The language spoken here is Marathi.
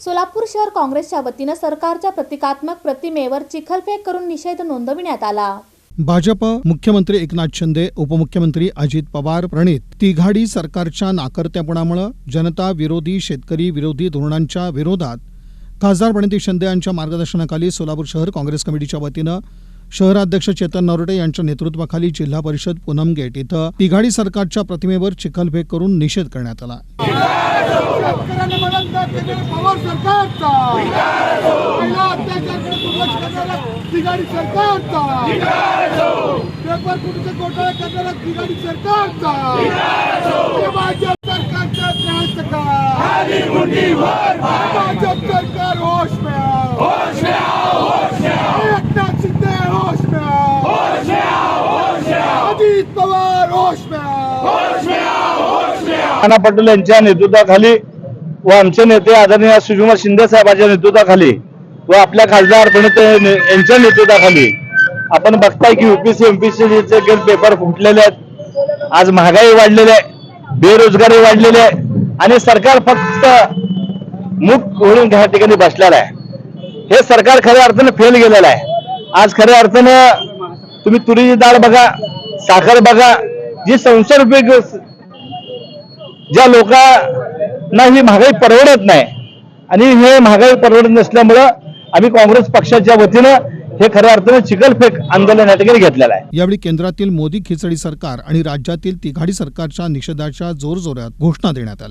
सोलापूर शहर काँग्रेसच्या वतीनं सरकारच्या प्रतिकात्मक प्रतिमेवर चिखलफेक करून निषेध नोंदविण्यात आला. भाजप मुख्यमंत्री एकनाथ शिंदे उपमुख्यमंत्री अजित पवार प्रणित तिघाडी सरकारच्या नाकर्त्यापणामुळे जनता विरोधी शेतकरी विरोधी धोरणांच्या विरोधात खासदार प्रणिती शिंदे यांच्या मार्गदर्शनाखाली सोलापूर शहर काँग्रेस कमिटीच्या वतीनं शहराध्यक्ष चेतन नरोटे यांच्या नेतृत्वाखाली जिल्हा परिषद पूनम गेट इथं तिघाडी सरकारच्या प्रतिमेवर चिखलफेक करून निषेध करण्यात आला. पवार सरकारचा. पहिला अत्याचारकडे दुर्लक्ष करणारा तिघाडी सरकारचा. पेपर फुटीचे घोटाळे करणारा तिघाडी सरकारचा. भाजप सरकारचा त्रास का भाजप सरकार होश में एकनाथ शिंदे होश में अजित पवार होश में नाना पटेल यांच्या नेतृत्वाखाली व आमचे नेते आदरणीय सुषमा शिंदे साहेबांच्या नेतृत्वाखाली व आपल्या खासदार प्रणित यांच्या नेतृत्वाखाली आपण बघताय की युपीसी एमपीसीचे गेट पेपर फुटलेले आहेत. आज महागाई वाढलेली आहे बेरोजगारी वाढलेली आहे आणि सरकार फक्त मुख होऊन ह्या ठिकाणी बसलेलं आहे. हे सरकार खऱ्या अर्थानं फेल गेलेलं आहे. आज खऱ्या अर्थानं तुम्ही तुरीची डाळ बघा साखर बघा जी संसार उपयोग ज्या ना ही महागाई परवडत नाही. आणि हे महागाई परवडत नसल्यामुळं आम्ही काँग्रेस पक्षाच्या वतीनं हे खऱ्या अर्थानं चिखलफेक आंदोलन या ठिकाणी घेतलेलं आहे. यावेळी केंद्रातील मोदी खिचडी सरकार आणि राज्यातील तिघाडी सरकारच्या निषेधाच्या जोरजोरात घोषणा देण्यात आल्या.